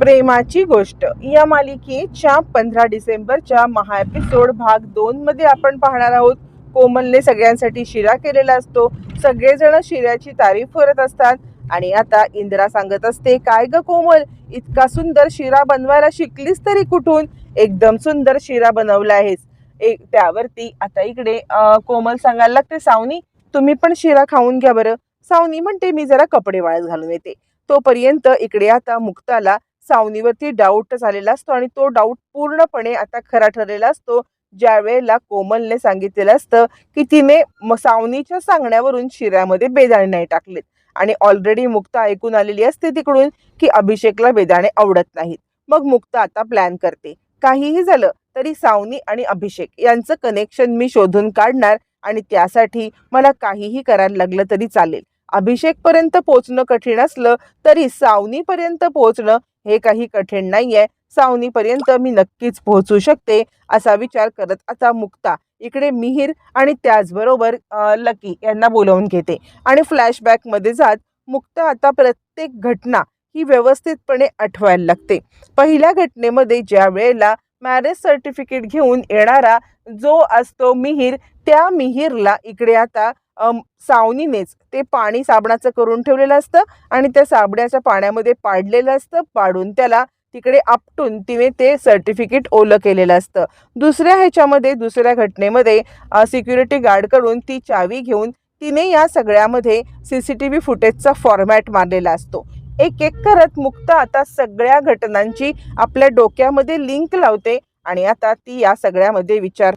प्रेमाची गोष्ट. या मालिकेच्या पंधरा डिसेंबरच्या महा एपिसोड भाग दोन मध्ये आपण पाहणार आहोत. कोमलने सगळ्यांसाठी शिरा केलेला असतो. सगळेजण शिऱ्याची तारीफ करत असतात. आणि आता इंदिरा सांगत असते काय ग कोमल इतका सुंदर शिरा बनवायला शिकलीस तरी कुठून? एकदम सुंदर शिरा बनवला आहेस. एक त्यावरती आता इकडे कोमल सांगायला लागते सावनी तुम्ही पण शिरा खाऊन घ्या बरं. सावनी म्हणते मी जरा कपडे वाळत घालून येते. तोपर्यंत इकडे आता मुक्ताला सावनीवरती डाऊट झालेला असतो आणि तो डाऊट पूर्णपणे आता खरा ठरलेला असतो. ज्या वेळेला कोमलने सांगितलेलं असतं की तिने सावनीच्या सांगण्यावरून शिऱ्यामध्ये बेदाणे नाही टाकलेत. आणि ऑलरेडी मुक्ता ऐकून आलेली असते तिकडून की अभिषेकला बेदाणे आवडत नाहीत. मग मुक्ता आता प्लॅन करते. काहीही झालं तरी सावनी आणि अभिषेक यांचं कनेक्शन मी शोधून काढणार आणि त्यासाठी मला काहीही करायला लागलं तरी चालेल. अभिषेकपर्यंत पोहोचणं कठीण असलं तरी सावनीपर्यंत पोहोचणं हे काही कठीण नाही आहे सावनीपर्यंत मी नक्कीच पोहोचू शकते असा विचार करत आता मुक्ता इकडे मिहीर आणि त्याचबरोबर लकी यांना बोलावून घेते. आणि फ्लॅशबॅकमध्ये जात मुक्ता आता प्रत्येक घटना ही व्यवस्थितपणे आठवायला लागते. पहिल्या घटनेमध्ये ज्या वेळेला मॅरेज सर्टिफिकेट घेऊन येणारा जो असतो मिहीर त्या मिहीरला इकडे आता सावनीनेच ते पाणी साबणाचं करून ठेवलेलं असतं आणि त्या साबणाच्या पाण्यामध्ये पाडलेलं असतं पाडून त्याला तिकडे आपटून तिने ते सर्टिफिकेट ओलं केलेलं असतं. दुसऱ्या ह्याच्यामध्ये दुसऱ्या घटनेमध्ये सिक्युरिटी गार्डकडून ती चावी घेऊन तिने या सगळ्यामध्ये सी सी टी व्ही फुटेजचा फॉर्मॅट मारलेला असतो. एक एक करत मुक्त आता सगळ्या घटनांची आपल्या डोक्यामध्ये लिंक लावते आणि आता ती या सगळ्यामध्ये विचार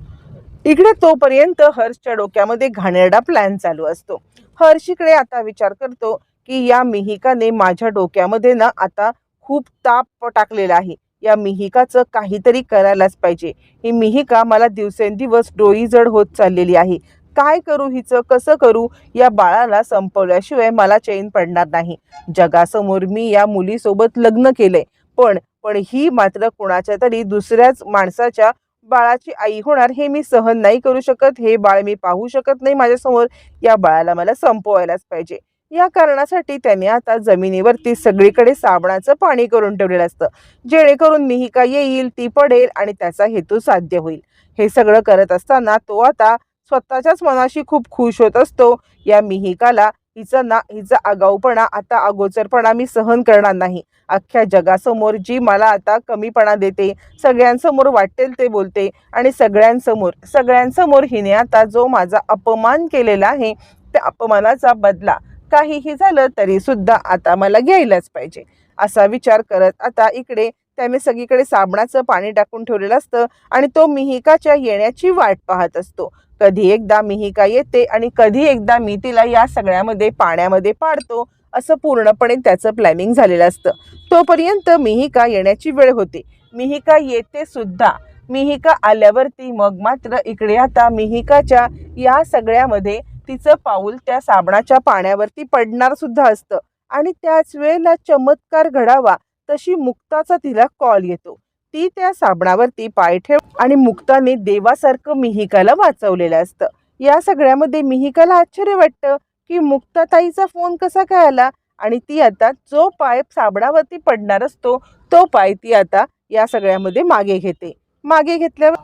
इकडे तोपर्यंत हर्षच्या डोक्यामध्ये घाणेरडा प्लॅन चालू असतो. हर्ष इकडे आता विचार करतो की या मिहिकाने माझ्या डोक्यामध्ये ना आता खूप ताप टाकलेला आहे. या मिहिकाचं काहीतरी करायलाच पाहिजे. ही मिहिका मला दिवसेंदिवस डोई जड होत चाललेली आहे. काय करू हिचं? कसं करू? या बाळाला संपवल्याशिवाय मला चैन पडणार नाही. जगासमोर मी या मुलीसोबत लग्न केलंय. पण पण ही मात्र कुणाच्या तरी दुसऱ्याच माणसाच्या बाळाची आई होणार हे मी सहन नाही करू शकत हे बाळ मी पाहू शकत नाही माझ्यासमोर. या बाळाला मला संपवायलाच पाहिजे. या कारणासाठी त्याने आता जमिनीवरती सगळीकडे साबणाचं पाणी करून ठेवलेलं असतं. जेणेकरून मिहिका येईल ती पडेल आणि त्याचा हेतू साध्य होईल. हे सगळं करत असताना तो आता स्वतःच्याच मनाशी खूप खुश होत असतो. या मिहिकाला हिचा ना हिचा आगाऊपणा आता अगोचरपणा मी सहन करणार नाही. अख्ख्या जगासमोर जी मला आता कमीपणा देते सगळ्यांसमोर वाटेल ते बोलते आणि सगळ्यांसमोर सगळ्यांसमोर हिने आता जो माझा अपमान केलेला आहे त्या अपमानाचा बदला काहीही झालं तरी सुद्धा आता मला घ्यायलाच पाहिजे. असा विचार करत आता इकडे त्याने सगळीकडे साबणाचं पाणी टाकून ठेवलेलं असतं आणि तो मिहिकाच्या येण्याची वाट पाहत असतो. कधी एकदा मिहिका येते आणि कधी एकदा मी तिला या सगळ्यामध्ये पाण्यामध्ये पाडतो असं पूर्णपणे त्याचं प्लॅनिंग झालेलं असतं. तोपर्यंत मिहिका येण्याची वेळ होते. मिहिका येते सुद्धा. मिहिका आल्यावरती मग मात्र इकडे आता मिहिकाच्या या सगळ्यामध्ये तिचं पाऊल त्या साबणाच्या पाण्यावरती पडणार सुद्धा असतं. आणि त्याच वेळेला चमत्कार घडावा तशी मुक्ताचा तिला कॉल येतो. ती त्या साबणावरती पाय ठेव आणि मुक्ताने देवासारखं मिहिकाला वाचवलेलं असतं. या सगळ्यामध्ये मिहिकाला आश्चर्य वाटतं की मुक्ताताईचा फोन कसा काय आला आणि ती आता जो पाय साबणावरती पडणार असतो तो पाय ती आता या सगळ्यामध्ये मागे घेते. मागे घेतल्यावर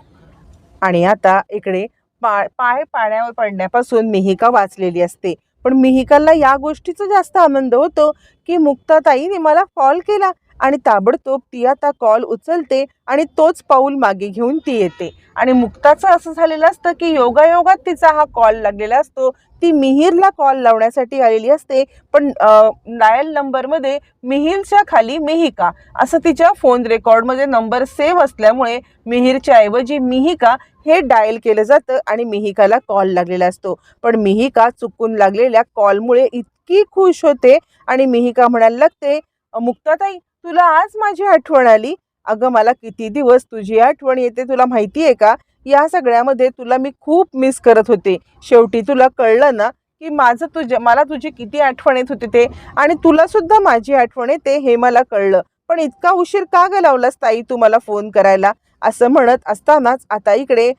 आणि आता इकडे पा पाय पाण्यावर पडण्यापासून मिहिका वाचलेली असते. पण मिहिकाला या गोष्टीचा जास्त आनंद होतो की मुक्ताताईने मला कॉल केला. आणि ताबडतोब ती आता कॉल उचलते आणि तोच पाऊल मागे घेऊन ती येते. आणि मुक्ताचं असं झालेलं असतं की योगायोगात तिचा हा कॉल लागलेला असतो. ती मिहीरला कॉल लावण्यासाठी आलेली असते. पण डायल नंबरमध्ये मिहीरच्या खाली मिहिका असं तिच्या फोन रेकॉर्डमध्ये नंबर सेव्ह असल्यामुळे मिहीरच्या ऐवजी मिहिका हे डायल केलं जातं आणि मिहिकाला कॉल लागलेला असतो. पण मिहिका चुकून लागलेल्या कॉलमुळे इतकी खुश होते आणि मिहिका म्हणायला लागते मुक्ताताई तुला आज माझी आठवण आली? अगं मला किती दिवस तुझी आठवण येते तुला माहिती आहे का? या सगळ्यामध्ये तुला मी खूप मिस करत होते. शेवटी तुला कळलं ना की माझं तुझ्या मला तुझी किती आठवण येत होती ते? आणि तुलासुद्धा माझी आठवण येते हे मला कळलं. पण इतका उशीर का ग लावलास ताई तू मला फोन करायला? असं म्हणत असतानाच आता इकडे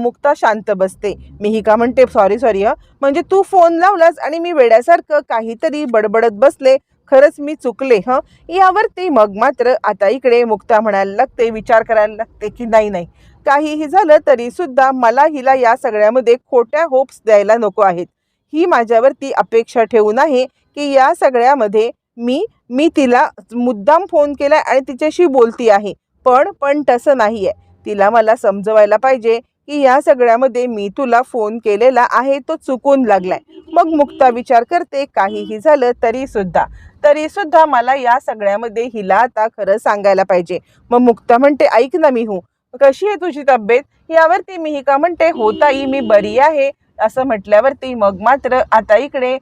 मुक्ता शांत बसते. मी ही का म्हणते? सॉरी सॉरी म्हणजे तू फोन लावलास आणि मी वेड्यासारखं काहीतरी बडबडत बसले. खरंच मी चुकले हं? यावरती मग मात्र आता इकडे मुक्ता म्हणायला लागते विचार करायला लागते की नाही नाही. काहीही झालं तरी सुद्धा मला हिला या सगळ्यामध्ये खोट्या होप्स द्यायला नको आहेत. ही माझ्यावरती अपेक्षा ठेवून आहे की या सगळ्यामध्ये मी मी तिला मुद्दाम फोन केला आणि तिच्याशी बोलती आहे. पण पण तसं नाही आहे तिला मला समजवायला पाहिजे की या सगळ्यामध्ये मी तुला फोन केलेला आहे तो चुकून लागलाय. मग मुक्ता विचार करते काहीही झालं तरी सुद्धा. तरी सुद्धा मला या सगळ्यामध्ये हिला आता खरं सांगायला पाहिजे. मग मुक्ता म्हणते ऐक ना मी कशी आहे तुझी तब्येत? यावरती मिहिका म्हणते हो मी बरी आहे. असं म्हटल्यावरती मग मात्र आता इकडे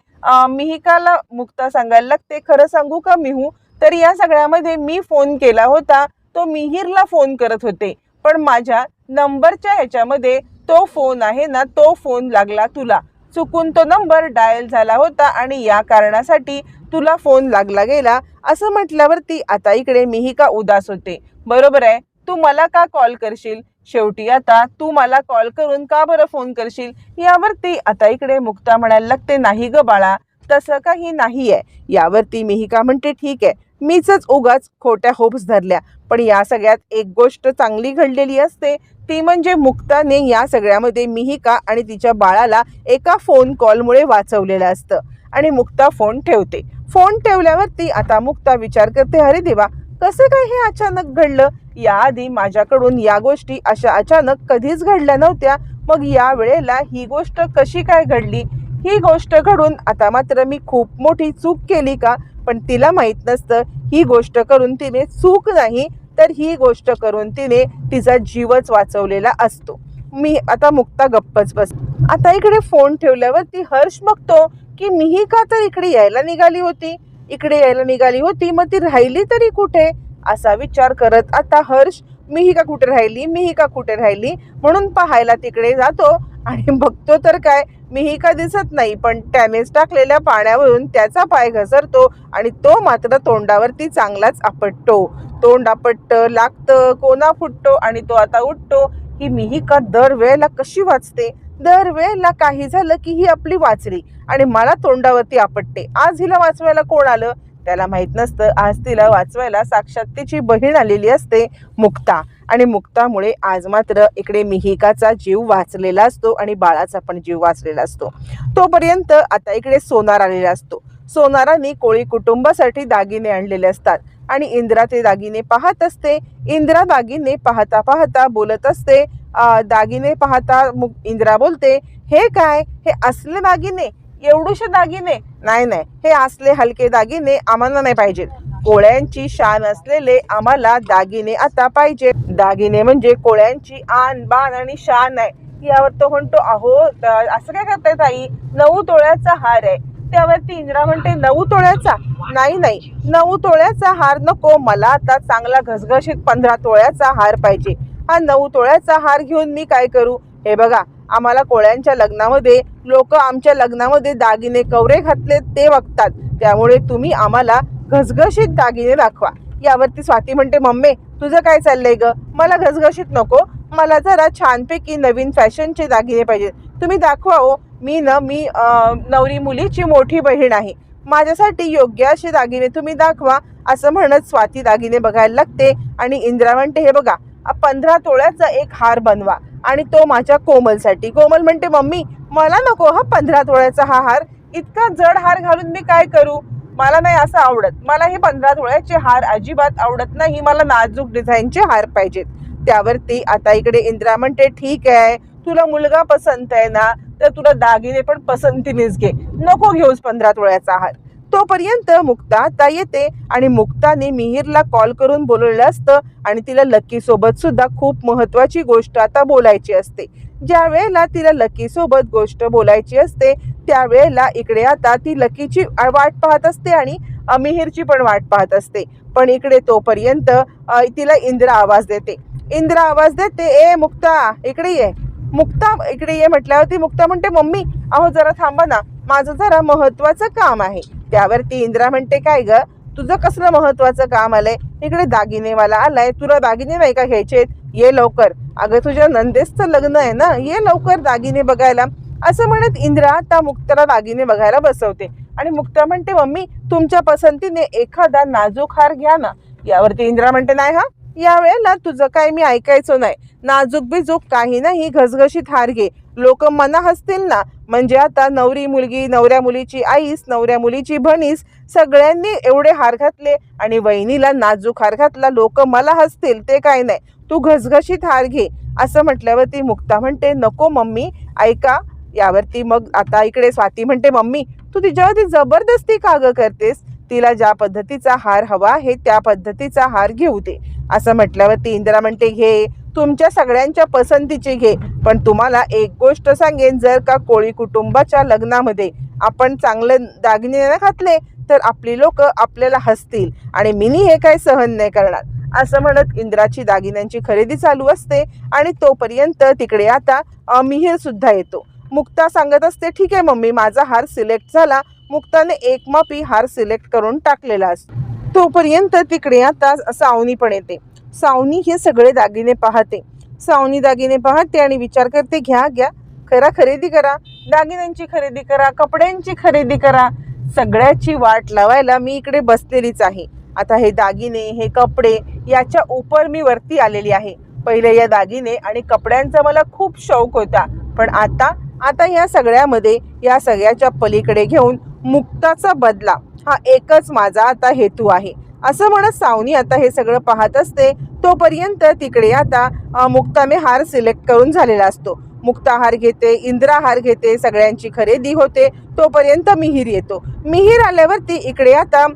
मिहिकाला मुक्ता सांगायला लागते खरं सांगू का मिहू? तर या सगळ्यामध्ये मी फोन केला होता तो मिहीरला फोन करत होते. पण माझ्या नंबरच्या ह्याच्यामध्ये तो फोन आहे ना तो फोन लागला तुला. चुकून तो नंबर डायल झाला होता आणि या कारणासाठी तुला फोन लागला गेला असं म्हटल्यावरती आता इकडे मिहिका उदास होते. बरोबर आहे. तू मला का कॉल करशील? शेवटी आता तू मला कॉल करून का बरं फोन करशील? यावरती आता इकडे मुक्ता म्हणायला लागते नाही ग बाळा तसं काही नाही आहे यावरती मिहिका म्हणते ठीक आहे मीच उगाच खोट्या होप्स धरल्या पण या सगळ्यात एक गोष्ट चांगली घडलेली असते. ती म्हणजे मुक्ताने या सगळ्यामध्ये मिहिका आणि तिच्या बाळाला एका फोन कॉलमुळे वाचवलेलं असतं आणि मुक्ता फोन ठेवते. फोन ठेवल्यावरती आता मुक्ता विचार करते अरे देवा कसं काय हे अचानक घडलं? याआधी माझ्याकडून या गोष्टी अशा अचानक कधीच घडल्या नव्हत्या. मग या वेळेला ही गोष्ट कशी काय घडली? ही गोष्ट घडून आता मात्र मी खूप मोठी चूक केली का? पण तिला माहीत नसतं. ही गोष्ट करून तिने चूक नाही तर ही गोष्ट करून तिने तिचा जीवच वाचवलेला असतो. मी आता मुक्ता गप्पच बस आता इकडे फोन ठेवल्यावरती हर्ष बघतो. की मीही का तर इकडे यायला निघाली होती? इकडे यायला निघाली होती मग ती राहिली तरी कुठे? असा विचार करत आता हर्ष मीही का कुठे राहिली? मीही का कुठे राहिली? म्हणून पाहायला तिकडे जातो आणि बघतो तर काय मीही का दिसत नाही पण टॅमेज टाकलेल्या पाण्यावरून त्याचा पाय घसरतो आणि तो मात्र तोंडावरती चांगलाच आपटतो. तोंड आपटतं लागतं कोणा फुटतो आणि तो आता उठतो ही मिहिका दरवेळेला कशी वाचते? दरवेळेला काही झालं की ही आपली वाचली आणि मला तोंडावरती आपटते. आज हिला वाचवायला कोण आलं? त्याला माहीत नसतं. आज तिला वाचवायला साक्षात तिची बहीण आलेली असते मुक्ता. आणि मुक्तामुळे आज मात्र इकडे मिहिकाचा जीव वाचलेला असतो आणि बाळाचा पण जीव वाचलेला असतो. तोपर्यंत आता इकडे सोनार आलेला असतो. सोनाराने कोळी कुटुंबासाठी दागिने आणलेले असतात आणि इंद्रा ते दागिने पाहत असते. इंद्रा दागिने पाहता पाहता बोलत असते दागिने पाहता मु इंद्रा बोलते हे काय? हे असले दागिने? एवढूशे दागिने? नाही नाही. हे असले हलके दागिने आम्हाला नाही पाहिजेत. कोळ्यांची शान असलेले आम्हाला दागिने आता पाहिजे दागिने म्हणजे कोळ्यांची आन बाण आणि शान आहे. यावर तो म्हणतो अहो असं काय करताय ताई? नऊ तोळ्याचा हार आहे. त्यावरती इंदिरा म्हणते नऊ तोळ्याचा? नाही नाही. नऊ तोळ्याचा हार नको. मला आता चांगला घसघशीत पंधरा तोळ्याचा हार पाहिजे. हा नऊ तोळ्याचा हार घेऊन मी काय करू? हे बघा आम्हाला कोळ्यांच्या लग्नामध्ये लोक आमच्या लग्नामध्ये दागिने कवरे घातले ते बघतात. त्यामुळे तुम्ही आम्हाला घसघशीत दागिने दाखवा. यावरती स्वाती म्हणते मम्मी तुझं काय चाललंय ग? मला घसघशीत नको. मला जरा छानपैकी नवीन फॅशनचे दागिने पाहिजेत. तुम्ही दाखवा हो. मी न मी नवरी मुलीची मोठी बहीण आहे. माझ्यासाठी योग्य असे दागिने तुम्ही दाखवा असं म्हणत स्वाती दागिने बघायला लागते. आणि इंदिरा म्हणते हे बघा पंधरा तोळ्याचा एक हार बनवा आणि तो माझ्या कोमलसाठी. कोमल म्हणते मम्मी मला नको हा पंधरा तोळ्याचा हा हार. इतका जड हार घालून मी काय करू? मला नाही असं आवडत. मला हे पंधरा तोळ्याचे हार अजिबात आवडत नाही. मला नाजूक डिझाईनचे हार पाहिजेत. त्यावरती आता इकडे इंदिरा म्हणते ठीक आहे. तुला मुलगा पसंत आहे ना तर तुला दागिने पण पसंतीनेच घे. नको घेऊस पंधरा तोळ्याचा हार. तोपर्यंत मुक्ता आता येते आणि मुक्ताने मिहीरला कॉल करून बोलवलेलं असतं आणि तिला लकी सोबत सुद्धा खूप महत्वाची गोष्ट आता बोलायची असते. ज्या वेळेला तिला लकी सोबत गोष्ट बोलायची असते त्यावेळेला इकडे आता ती लकीची वाट पाहत असते आणि अ, मिहीरची पण वाट पाहत असते. पण इकडे तोपर्यंत तिला इंदिरा आवाज देते. इंदिरा आवाज देते ए मुक्ता इकडे ये. मुक्ता इकडे ये म्हटल्यावरती मुक्ता म्हणते मम्मी अहो जरा थांबा ना. माझं जरा महत्वाचं काम आहे. त्यावरती इंदिरा म्हणते काय ग? तुझं कसलं महत्वाचं काम आलंय? इकडे दागिनेवाला आलाय तुला दागिने नाही का घ्यायचेत ये लवकर. अगं तुझ्या नंदेसचं लग्न आहे ना? ये लवकर दागिने बघायला. असं म्हणत इंद्रा त्या मुक्ताला दागिने बघायला बसवते. आणि मुक्ता म्हणते मम्मी तुमच्या पसंतीने एखादा नाजूक हार घ्या ना. यावरती इंद्रा म्हणते नाही हा यावेळेला तुझं काय मी ऐकायचं नाही. नाजूक बिजूक काही नाही घसघशीत हार घे. लोक मना हसतील ना. म्हणजे आता नवरी मुलगी नवऱ्या मुलीची आईस नवऱ्या मुलीची भणीस सगळ्यांनी एवढे हार घातले आणि वहिनीला नाजूक हार घातला. लोक मला हसतील ते काय नाही. तू घसघशीत हार घे. असं म्हटल्यावर ती मुक्ता म्हणते नको मम्मी ऐका. यावरती मग आता इकडे स्वाती म्हणते मम्मी तू तिच्यावरती जबरदस्ती का ग करतेस? तिला ज्या पद्धतीचा हार हवा आहे त्या पद्धतीचा हार घेऊ दे. असं म्हटल्यावरती इंदिरा म्हणते घे. तुमच्या सगळ्यांच्या पसंतीची घे. पण तुम्हाला एक गोष्ट सांगेन जर का कोळी कुटुंबाच्या लग्नामध्ये आपण चांगले दागिने न घातले तर आपली लोक आपल्याला हसतील आणि मिनी हे काय सहन नाही करणार. असं म्हणत इंद्राची दागिन्यांची खरेदी चालू असते आणि तोपर्यंत तिकडे आता अ, मिहीर सुद्धा येतो. मुक्ता सांगत असते ठीक आहे मम्मी माझा हार सिलेक्ट झाला. मुक्ताने एक मापी हार सिलेक्ट करून टाकलेला असतो. तोपर्यंत तिकडे आता सावनी पण येते. सावनी हे सगळे दागिने पाहते. सावनी दागिने पाहते आणि विचार करते घ्या घ्या. खरा खरेदी करा. दागिन्यांची खरेदी करा. कपड्यांची खरेदी करा. सगळ्याची वाट लावायला मी इकडे बसलेलीच आहे. आता हे दागिने हे कपडे याच्या उपर मी वरती आलेली आहे. पहिले या दागिने आणि कपड्यांचा मला खूप शौक होता. पण आता आता या सगळ्यामध्ये या सगळ्याच्या पलीकडे घेऊन मुक्ताचा बदला. हा एकच माझा आता हेतू आहे. असं म्हणत सावनी आता हे सगळं पाहत असते. तोपर्यंत तिकडे आता मुक्तामे हार सिलेक्ट करून झालेला असतो. मुक्ता हार घेते इंद्राहार घेते सगळ्यांची खरेदी होते. तोपर्यंत मिहीर येतो. मिहीर आल्यावरती इकडे आता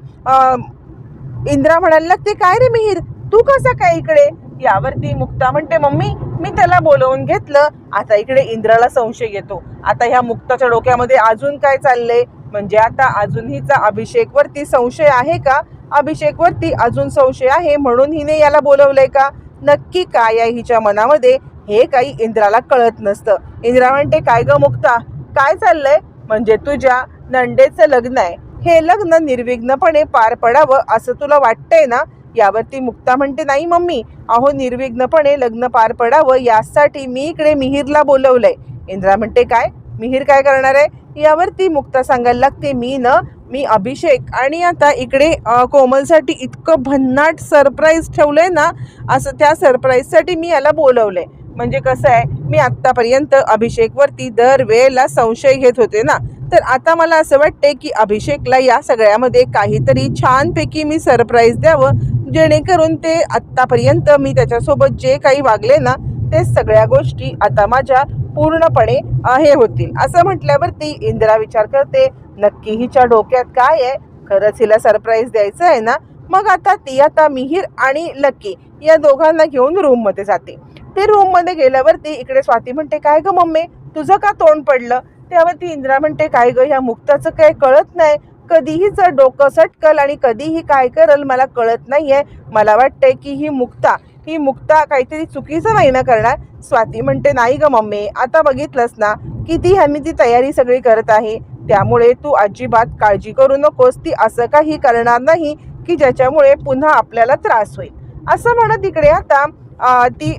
इंद्रा म्हणायला लागते काय रे मिहीर? तू कसा काय इकडे? यावरती मुक्ता म्हणते मम्मी मी त्याला बोलवून घेतलं. आता इकडे इंद्राला संशय येतो. आता ह्या मुक्ताच्या डोक्यामध्ये अजून काय चाललंय? म्हणजे आता अजून हिचा अभिषेक वरती संशय आहे का? अभिषेकवरती अजून संशय आहे म्हणून हिने याला बोलवलंय का? नक्की काय आहे हिच्या मनामध्ये? हे काही इंद्राला कळत नसतं. इंद्रा म्हणते काय ग मुक्ता? काय चाललंय? म्हणजे तुझ्या नंडेचं लग्न आहे. हे लग्न निर्विघ्नपणे पार पडावं असं तुला वाटतंय ना? यावरती मुक्ता म्हणते नाही मम्मी. अहो निर्विघ्नपणे लग्न पार पडावं यासाठी मी इकडे मिहीरला बोलवलंय. इंद्रा म्हणते काय? मिहीर काय करणार आहे? यावरती मुक्ता सांगायला लागते मी न मी अभिषेक. आणि आता इकडे कोमलसाठी इतकं भन्नाट सरप्राईज ठेवलं आहे ना असं त्या सरप्राईजसाठी मी याला बोलवलं आहे म्हणजे कसं आहे मी आत्तापर्यंत अभिषेकवरती दरवेळेला संशय घेत होते ना. तर आता मला असं वाटते की अभिषेकला या सगळ्यामध्ये काहीतरी छानपैकी मी सरप्राईज द्यावं जेणेकरून ते आत्तापर्यंत मी त्याच्यासोबत जे काही वागले ना ते सगळ्या गोष्टी आता माझ्या पूर्णपणे हे होतील. असं म्हटल्यावरती इंदिरा विचार करते नक्की हिच्या डोक्यात काय आहे? खरंच हिला सरप्राईज द्यायचं आहे ना? मग आता ती आता मिहीर आणि लक्की या दोघांना घेऊन रूममध्ये जाते. ते रूममध्ये गेल्यावरती इकडे स्वाती म्हणते काय गं मम्मी? तुझं का तोंड पडलं? त्यावरती इंदिरा म्हणते काय गं ह्या मुक्ताचं काय कळत नाही. कधीहीच डोकं सटकल आणि कधीही काय करल मला कळत नाहीये. मला वाटतंय की ही मुक्ता ही मुक्ता काहीतरी चुकीचं नाही ना करणार. स्वाती म्हणते नाही ग मम्मी आता बघितलंस ना किती ह्यांनी ती तयारी सगळी करत आहे. त्यामुळे तू अजिबात काळजी करू नकोस ती असं काही करणार नाही की ज्याच्यामुळे पुन्हा आपल्याला त्रास होईल. असं म्हणत इकडे आता ती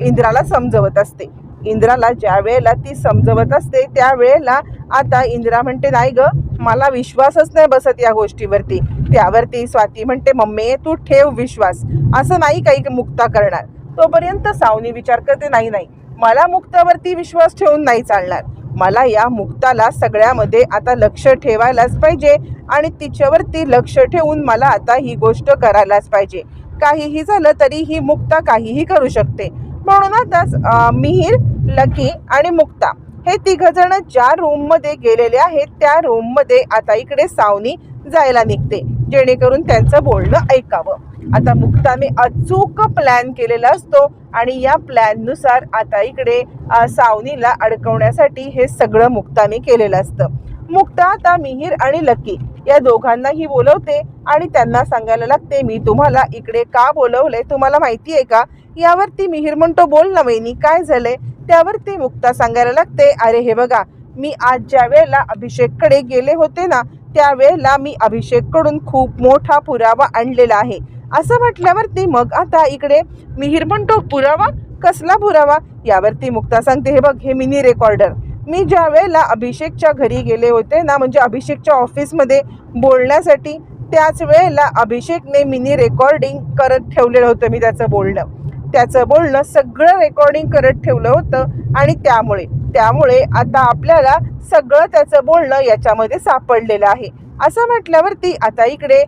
इंद्राला समजवत असते. इंद्राला ज्या वेळेला ती समजवत असते त्यावेळेला आता इंदिरा म्हणते नाही ग मला विश्वासच नाही बसत या गोष्टीवरती. त्यावरती स्वाती म्हणते मम्मी तू ठेव विश्वास. असं नाही काही मुक्ता करणार. तोपर्यंत सावनी विचार करते नाही नाही मला मुक्तावरती विश्वास ठेवून नाही चालणार. मला या मुक्ताला सगळ्यामध्ये आता लक्ष ठेवायलाच पाहिजे आणि तिच्यावरती लक्ष ठेवून मला आता ही गोष्ट करायलाच पाहिजे. काहीही झालं तरी ही मुक्ता काहीही करू शकते. म्हणून आता मिहीर लकी आणि मुक्ता हे तिघजण ज्या रूममध्ये गेलेले आहेत त्या रूममध्ये आता इकडे सावनी जायला निघते जेणेकरून त्यांचं बोलणं ऐकावं. आता मुक्ताने अचूक प्लॅन केलेला असतो आणि या प्लॅननुसार आता इकडे सावनीला अडकवण्यासाठी हे सगळं मुक्ताने केलेलं असतं. मुक्ता आता मिहीर आणि लकी या दोघांनाही बोलवते आणि त्यांना सांगायला लागते मी तुम्हाला इकडे का बोलवलंय? तुम्हाला माहिती आहे का? यावरती मिहीर म्हणतो बोल ना वहिनी काय झालंय? त्यावरती मुक्ता सांगायला लागते अरे हे बघा मी आज ज्या वेळेला अभिषेककडे गेले होते ना त्यावेळेला मी अभिषेककडून खूप मोठा पुरावा आणलेला आहे. असं म्हटल्यावरती मग आता इकडे मिहीर म्हणतो पुरावा? कसला पुरावा? यावरती मुक्ता सांगते हे बघ हे मिनी रेकॉर्डर. मी ज्या वेळेला अभिषेकच्या घरी गेले होते ना म्हणजे अभिषेकच्या ऑफिसमध्ये बोलण्यासाठी त्याच वेळेला अभिषेकने मिनी रेकॉर्डिंग करत ठेवलेलं होतं मी त्याचं बोलणं. त्याचं बोलणं सगळं रेकॉर्डिंग करत ठेवलं होतं आणि त्यामुळे त्यामुळे आता आपल्याला सगळं त्याचं बोलणं याच्यामध्ये सापडलेलं आहे. असं म्हटल्यावरती आता इकडे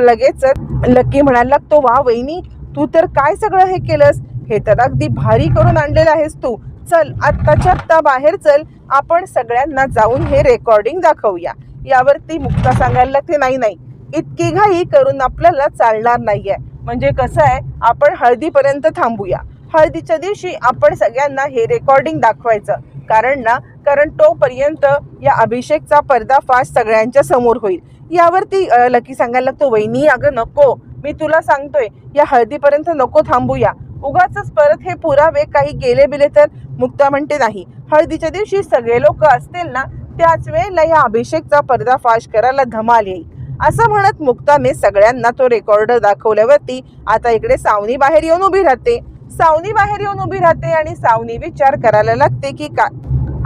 लगेच लकी म्हणायला लागतो वा वहिनी तू तर काय सगळं हे केलंस? हे तर अगदी भारी करून आणलेलं आहेस तू. चल आत्ताच्या आत्ता बाहेर चल. आपण सगळ्यांना जाऊन हे रेकॉर्डिंग दाखवूया. यावरती मुक्ता सांगायला लागते नाही नाही इतकी घाई करून आपल्याला चालणार नाहीये. म्हणजे कसं आहे आपण हळदीपर्यंत थांबूया. हळदीच्या दिवशी आपण सगळ्यांना हे रेकॉर्डिंग दाखवायचं. कारण ना कारण तोपर्यंत या अभिषेकचा पर्दाफाश सगळ्यांच्या समोर होईल. यावरती लकी सांगायला लागतो वहिनी अगं नको. मी तुला सांगतोय या हळदीपर्यंत नको थांबूया. उगाच परत हे पुरावे काही गेले बिले तर मुक्ता म्हणते नाही. हळदीच्या दिवशी सगळे लोक असतील ना त्याच वेळेला या अभिषेकचा पर्दाफाश करायला धमाल येईल. असं म्हणत मुक्ताने सगळ्यांना तो रेकॉर्डर दाखवल्यावरती आता इकडे सावनी बाहेर येऊन उभी राहते. सावनी बाहेर येऊन उभी राहते आणि सावनी विचार करायला लागते की का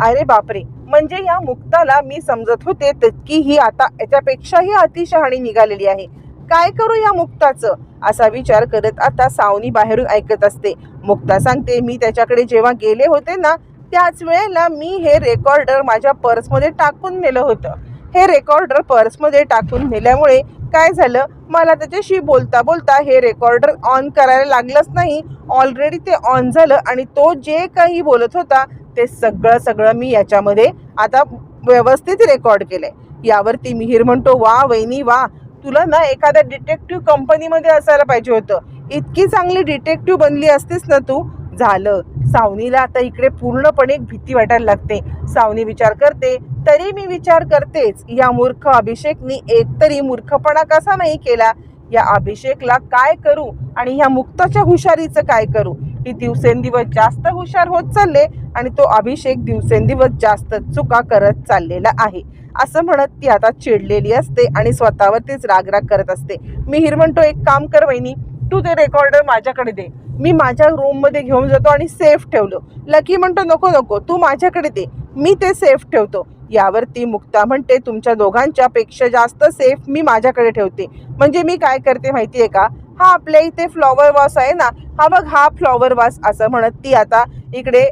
अरे बापरे म्हणजे या मुक्ताला मी समजत होते तितकी ही आता याच्यापेक्षाही अतिशहाणी निघालेली आहे. काय करू या मुक्ताचं? असा विचार करत आता सावनी बाहेरून ऐकत असते. मुक्ता सांगते मी त्याच्याकडे जेव्हा गेले होते ना त्याच वेळेला मी हे रेकॉर्डर माझ्या पर्समध्ये टाकून नेलं होतं. हे रेकॉर्डर पर्समध्ये टाकून नेल्यामुळे काय झालं? मला त्याच्याशी बोलता बोलता हे रेकॉर्डर ऑन करायला लागलंच नाही. ऑलरेडी ते ऑन झालं आणि तो जे काही बोलत होता ते सगळं सगळं मी याच्यामध्ये आता व्यवस्थित रेकॉर्ड केलंय. यावरती मिहीर म्हणतो वा वहिनी वा. तुला ना एखाद्या डिटेक्टिव्ह कंपनीमध्ये असायला पाहिजे होतं. इतकी चांगली डिटेक्टिव्ह बनली असतीस ना तू. झालं. सावनीला आता इकडे पूर्णपणे एक भीती वाटायला लागते. सावनी विचार करते तरी मी विचार करतेच. या मूर्ख अभिषेकनी एकतरी मूर्खपणा कसा नाही केला? या अभिषेकला काय करू? आणि ह्या मुक्ताच्या हुशारीचं काय करू? ही दिवसेंदिवस जास्त हुशार होत चालले आणि तो अभिषेक दिवसेंदिवस जास्त चुका करत चाललेला आहे. असं म्हणत ती आता चिडलेली असते आणि स्वतःवरतीच रागराग करत असते. मिहीर म्हणतो एक काम कर वहिनी. तू ते रेकॉर्डर माझ्याकडे दे. मी माझ्या रूममध्ये घेऊन जातो आणि सेफ ठेवलो. लकी म्हणतो नको नको तू माझ्याकडे दे. मी ते सेफ ठेवतो. यावरती मुक्ता म्हणते तुमच्या दोघांच्या पेक्षा जास्त सेफ मी माझ्याकडे ठेवते. म्हणजे मी काय करते माहिती आहे का? हा आपल्या इथे फ्लॉवर वास आहे ना हा बघ हा फ्लॉवर वास असं म्हणत ती आता इकडे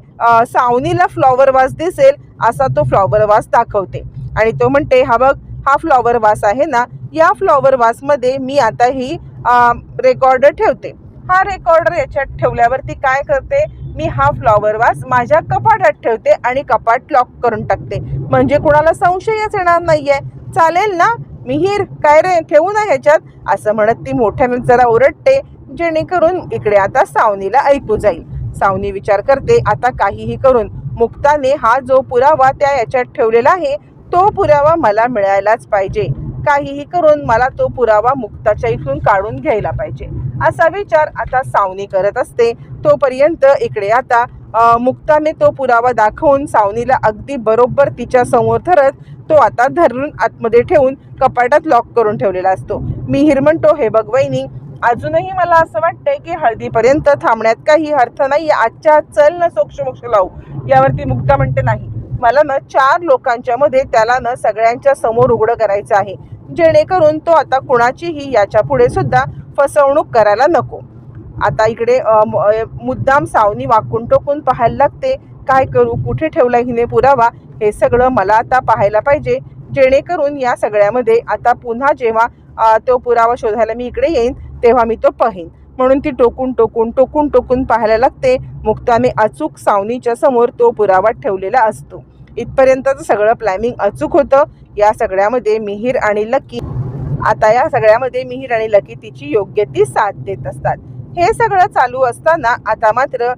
सावनीला फ्लॉवर वास दिसेल असा तो फ्लॉवर वास दाखवते. आणि तो म्हणते हा बघ हा फ्लॉवर वास आहे ना या फ्लॉवर वासमध्ये मी आता ही रेकॉर्डर ठेवते. हा रेकॉर्डर याच्यात ठेवल्यावरती काय करते? मी हा फ्लॉवर वास माझ्या कपाटात ठेवते आणि कपाट लॉक करून टाकते. म्हणजे कुणाला संशयच येणार नाहीये. चालेल ना? मिहीर काय रे ठेवू ना ह्याच्यात? असं म्हणत ती मोठ्याने जरा ओरडते जेणेकरून इकडे आता सावनीला ऐकू जाईल. सावनी विचार करते आता काहीही करून. मुक्ताने हा जो पुरावा त्या याच्यात ठेवलेला आहे तो पुरावा मला मिळायलाच पाहिजे. काहीही करून मला तो पुरावा मुक्ताच्या इथून काढून घ्यायला पाहिजे. असा विचार आता सावनी करत असते. तोपर्यंत इकडे आता मुक्ताने तो पुरावा दाखवून सावनीला अगदी बरोबर तिच्या समोर धरत तो आता धरून आतमध्ये ठेवून कपाटात लॉक करून ठेवलेला असतो. मी हिरमंटो हे बघ वहिनी अजूनही मला असं वाटतंय की हळदीपर्यंत थांबण्यात काही अर्थ नाही आजच्या चल ना सोक्षमोक्ष लावू. यावरती मुक्ता म्हणते नाही. मला ना चार लोकांच्या मध्ये त्याला ना सगळ्यांच्या समोर उघडं करायचं आहे. जेणेकरून तो आता कुणाचीही याच्यापुढे सुद्धा फसवणूक करायला नको. आता इकडे म- मुद्दाम सावनी वाकून टोकून पाहायला लागते काय करू कुठे ठेवला हिने पुरावा हे सगळं मला आता पाहायला पाहिजे. जेणेकरून या सगळ्यामध्ये आता पुन्हा जेव्हा तो पुरावा शोधायला मी इकडे येईन तेव्हा मी तो पाहीन. म्हणून ती टोकून टोकून टोकून टोकून पाहायला लागते. मुक्ताने अचूक सावनीच्या समोर तो पुरावा ठेवलेला असतो. इथपर्यंतचं सगळं प्लॅनिंग अचूक होतं. या सगळ्यामध्ये मिहीर आणि लकी. आता या सगळ्यामध्ये मिहीर आणि लकी तिची योग्य ती साथ देत असतात. हे सगळं चालू असताना आता मात्र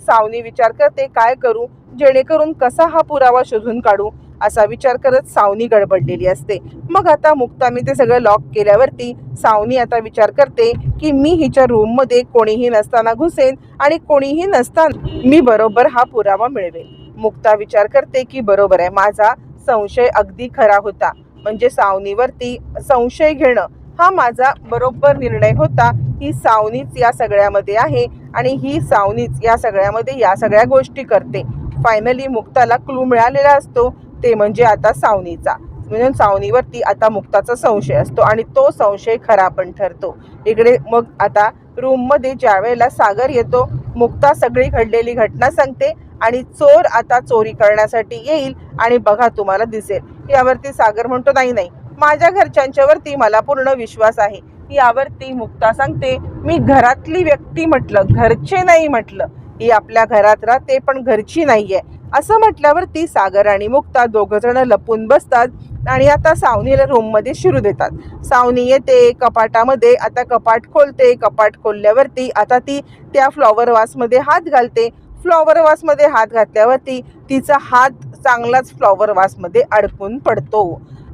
सावनी विचार करते काय करू? जेणेकरून कसा हा पुरावा शोधून काढू? असा विचार करत सावनी गडबडलेली असते. मग आता मुक्तामी ते सगळं लॉक केल्यावरती सावनी आता विचार करते की मी हिच्या रूममध्ये कोणीही नसताना घुसेन आणि कोणीही नसताना मी बरोबर हा पुरावा मिळवेन. मुक्ता विचार करते की बरोबर आहे माझा संशय अगदी खरा होता. म्हणजे सावनीवरती संशय घेणं हा माझा बरोबर निर्णय होता. ही सावनीच या सगळ्यामध्ये आहे आणि ही सावनीच या सगळ्यामध्ये या सगळ्या गोष्टी करते. फायनली मुक्ताला क्लू मिळालेला असतो. ते म्हणजे आता सावनीचा. म्हणून सावनीवरती आता मुक्ताचा संशय असतो आणि तो संशय खरा पण ठरतो. इकडे मग आता रूममध्ये ज्या वेळेला सागर येतो मुक्ता सगळी घडलेली घटना सांगते. आणि चोर आता चोरी करण्यासाठी येईल आणि बघा तुम्हाला दिसेल. यावरती सागर म्हणतो नाही नाही माझ्या घरच्यांच्यावरती मला पूर्ण विश्वास आहे. यावरती मुक्ता सांगते मी घरातली व्यक्ती म्हटलं घरचे नाही म्हटलं. ही आपल्या घरात राहते पण घरची नाहीये. असं म्हटल्यावरती सागर आणि मुक्ता दोघं जण लपून बसतात आणि आता सावनीला रूममध्ये शिरू देतात. सावनी येते कपाटामध्ये आता कपाट खोलते कपाट खोलल्यावरती आता ती त्या फ्लॉवर वासमध्ये हात घालते. फ्लॉवर वासमध्ये हात घातल्यावरती तिचा हात चांगलाच फ्लॉवर वासमध्ये अडकून पडतो.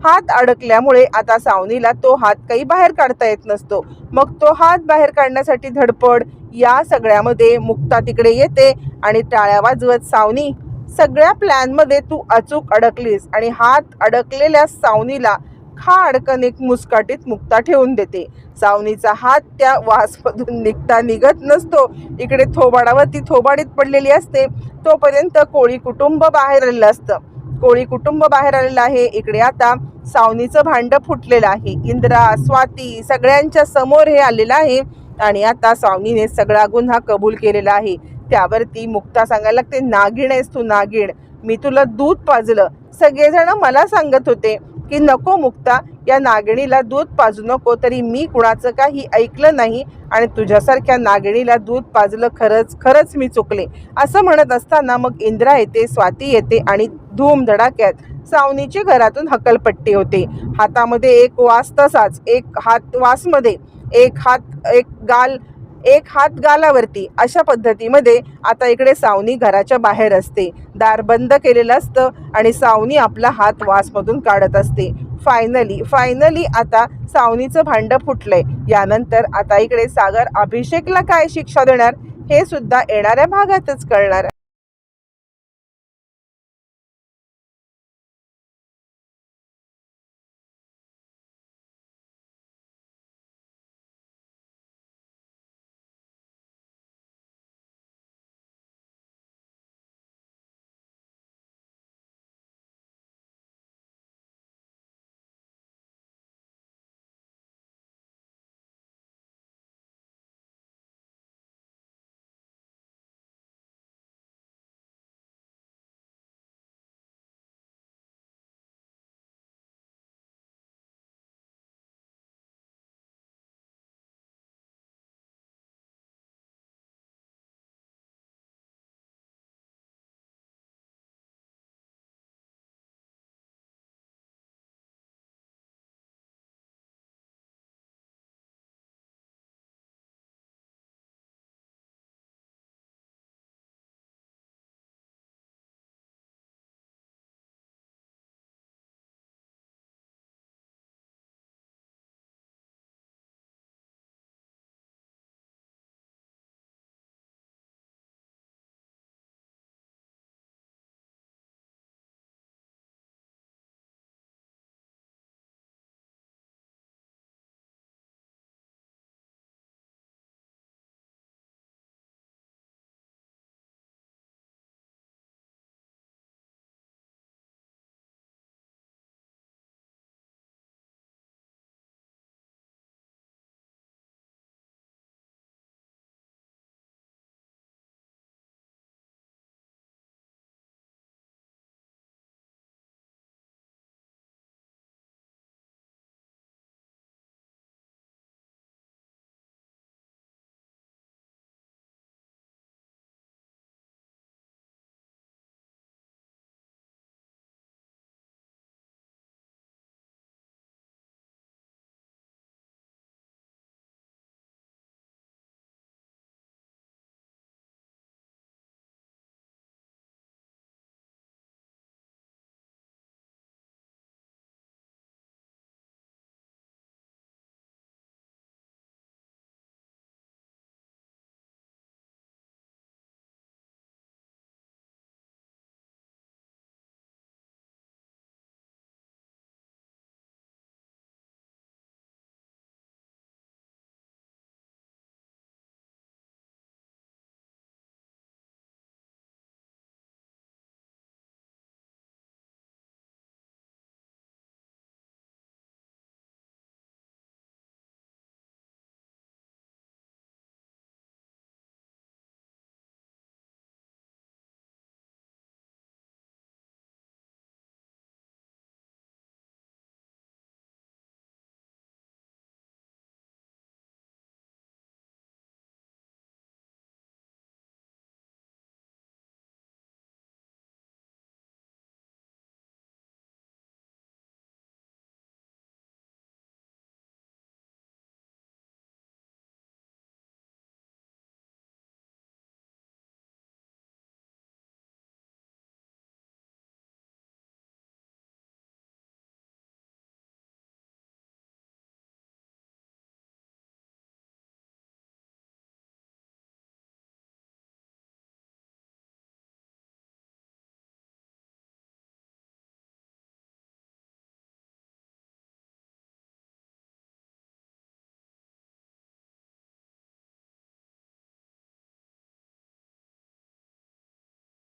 हात अडकल्यामुळे आता सावनीला तो हात काही बाहेर काढता येत नसतो. मग तो हात बाहेर काढण्यासाठी धडपड या सगळ्यामध्ये मुक्ता तिकडे येते आणि टाळ्या वाजवत सावनी सगळ्या प्लॅनमध्ये तू अचूक अडकलीस आणि हात अडकलेल्या सावनीला हा अडकन एक मुस्काटीत मुक्ता ठेवून देते. सावनीचा हात त्या वासमधून निघता निघत नसतो. इकडे थोबाडावर ती थोबाडीत पडलेली असते. तोपर्यंत कोळी कुटुंब बाहेर आलेलं असतं. कोळी कुटुंब बाहेर आलेलं आहे. इकडे आता सावनीचं भांड फुटलेलं आहे. इंद्रा स्वाती सगळ्यांच्या समोर हे आलेलं आहे. आणि आता सावनीने सगळा गुन्हा कबूल केलेला आहे. त्यावरती मुक्ता सांगायला लागते नागिण आहेस तू नागिण. मी तुला दूध पाजलं. सगळेजण मला सांगत होते. की नको मुक्ता या नागिणीला दूध पाजू नको तरी मी कुणाचं काही ऐकलं नाही आणि तुझ्यासारख्या नागिणीला दूध पाजलं खरंच खरंच मी चुकले. असं म्हणत असताना मग इंद्रा येते स्वाती येते आणि धूम धडाक्यात सावनीची घरातून हकलपट्टी होते. हातामध्ये एक वास तसाच एक हात वासमध्ये एक हात एक गाल एक हात गालावरती अशा पद्धतीमध्ये आता इकडे सावनी घराच्या बाहेर असते. दार बंद केलेलं असतं आणि सावनी आपला हात वासमधून काढत असते. फायनली फायनली आता सावनीचं भांडं फुटलंय. यानंतर आता इकडे सागर अभिषेकला काय शिक्षा देणार हे सुद्धा येणाऱ्या भागातच कळणार